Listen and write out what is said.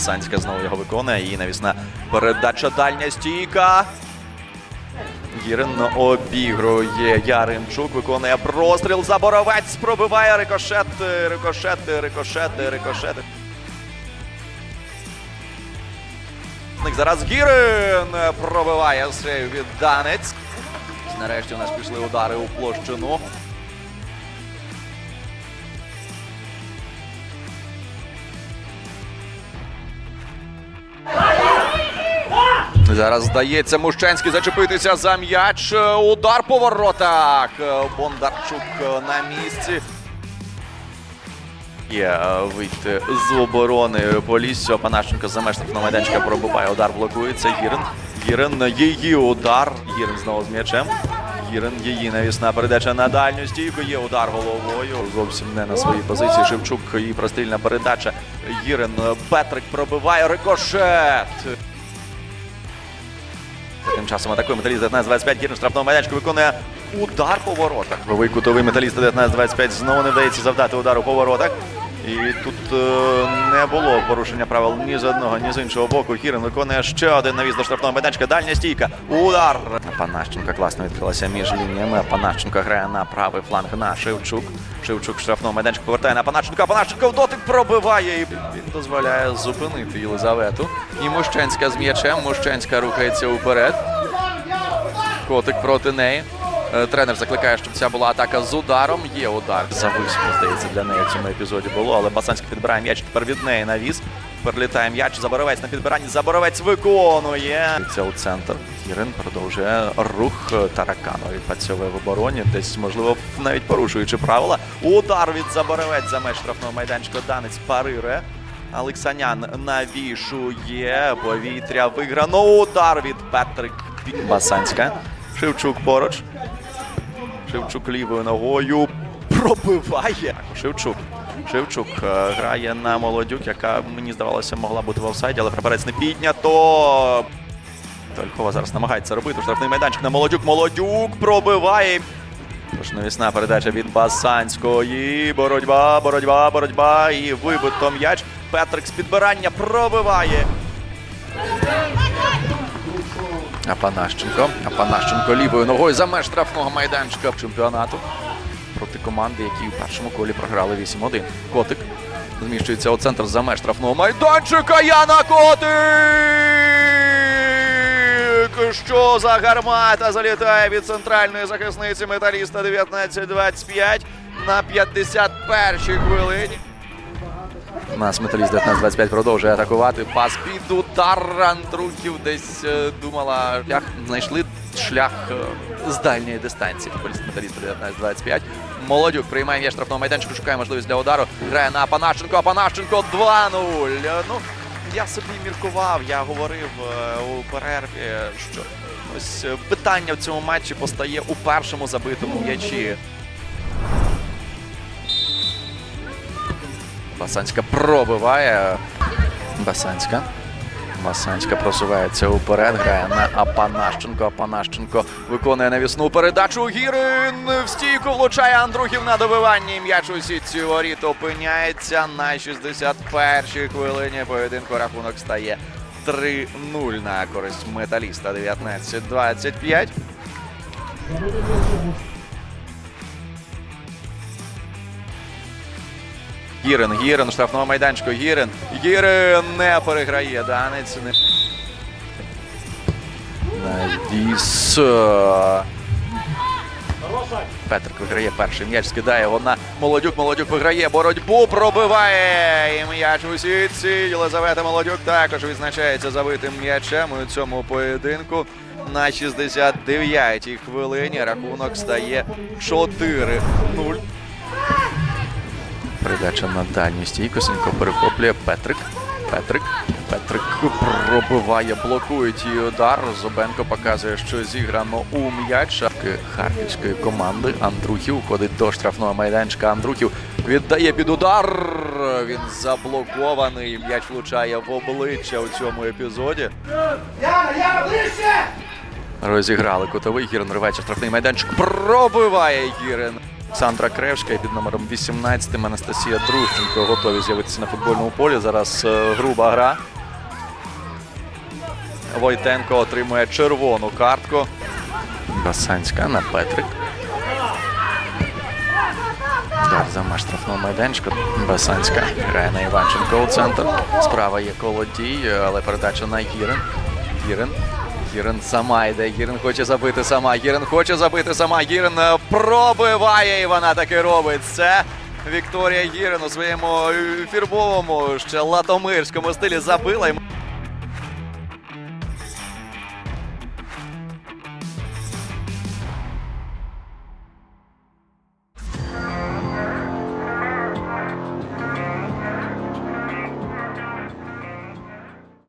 Басанська знову його виконує. І навісна передача дальня стійка. Гірин обігрує Яремчук, виконує простріл. Заборовець пробиває рикошет, рикошет, рикошет, рикошет. Зараз Гірин пробиває сейв від Данець. Нарешті у нас пішли удари у площину. Зараз здається Мущенський зачепитися за м'яч. Удар по воротах. Бондарчук на місці. Є е, вийти з оборони Поліссю. Панашенко за меж штрафного майданчика пробиває. Удар блокується. Гірин. Гірин її удар. Гірин знову з м'ячем. Гірин її навісна передача на дальню стійку. Є удар головою. Зовсім не на своїй позиції. Шевчук і прострільна передача. Гірин Петрик пробиває рикошет. Тим часом атакує металіст 19-25. Гірин штрафного майданчика виконує удар по воротах. Новий кутовий металіст 19-25 знову не вдається завдати удару по воротах. І тут е, не було порушення правил ні з одного, ні з іншого боку. Хірин виконує ще один навіс до штрафного майданчика. Дальня стійка. Удар. Панащенко класно відкрилася між лініями. Панащенко грає на правий фланг на Шевчук. Шевчук штрафного майданчика повертає на Панащенка. Панащенко в дотик пробиває. І він дозволяє зупинити Єлизавету. І Мущенська з м'ячем. Мущенська рухається уперед. Котик проти неї. Е, Тренер закликає, щоб ця була атака з ударом. Є удар. Зависно, здається, для неї в цьому епізоді було. Але Басанський підбирає м'яч тепер від неї навіс. Перелітає м'яч. Заборовець на підбиранні. Заборовець виконує. Це у центр. Єрин продовжує рух Таракану. Відпрацьовує в обороні. Десь, можливо, навіть порушуючи правила. Удар від Заборовець за меж штрафного майданчика. Данець парирує. Олексанян навішує повітря. Виграно. Удар від Петрик Басанська. Шевчук поруч. Шевчук лівою ногою пробиває. Шевчук. Шевчук е, грає на молодюк, яка мені здавалося могла бути в офсайді, але прапорець не піднято. Толькова зараз намагається робити штрафний майданчик на молодюк. Молодюк пробиває. Тож навісна передача від Басанської. Боротьба, боротьба, боротьба. І вибито м'яч. Петрик з підбирання пробиває. Апанащенко. Апанащенко лівою ногою за меж штрафного майданчика чемпіонату проти команди, які у першому колі програли 8-1. Котик зміщується у центр за меж штрафного майданчика. Яна Котик! Що за гармата залітає від центральної захисниці металіста 19-25 на 51-й хвилині. Нас металіст 19-25 продовжує атакувати. Пас під удар Андрухів десь е, думала. Шлях знайшли шлях е, з дальньої дистанції. Футболіст металіста 19-25. Молодюк приймає м'яч штрафного майданчику, шукає можливість для удару. Грає на Панашенко. А Панашенко 2-0. Е, Ну, я собі міркував, я говорив е, у перерві, що ось е, питання в цьому матчі постає у першому забитому м'ячі. Басанська пробиває. Басанська. Басанська просувається уперед, грає на Апанащенко. Апанащенко виконує навісну передачу. Гірин в стійку влучає Андрухів на добиванні. М'яч у сітці воріт опиняється на 61-й хвилині. Поєдинку рахунок стає 3-0 на користь металіста 19-25. Гірин, Гірин, штрафного майданчику. Гірин. Гірин не переграє. Данець. Не... Навіс. Петрик виграє перший м'яч, скидає його на Молодюк. Молодюк виграє боротьбу, пробиває. І м'яч у сітці. Єлизавета Молодюк також відзначається забитим м'ячем у цьому поєдинку. На 69-й хвилині рахунок стає 4-0. Передача на дальню стійку. Сенько перехоплює Петрик. Петрик. Петрик пробиває, блокують її удар. Зубенко показує, що зіграно у м'яч харківської команди. Андрухів уходить до штрафного майданчика. Андрухів віддає під удар. Він заблокований. М'яч влучає в обличчя у цьому епізоді. Яна, Яна, ближче! Розіграли кутовий. Гірин ривається штрафний майданчик. Пробиває Гірин. Сандра Кревська під номером 18 Анастасія Дружченко готові з'явитися на футбольному полі. Зараз е, груба гра. Войтенко отримує червону картку. Басанська на Петрик. Далі за меж штрафного майданчика. Басанська грає на Іванченко у центр. Справа є колодій, але передача на Гірин. Гірин. Гірин сама йде. Гірин хоче забити сама. Гірен хоче забити сама. Гірин е, пробиває і вона таки робить це. Вікторія Гірен у своєму е, фірбовому ще латомирському стилі забила.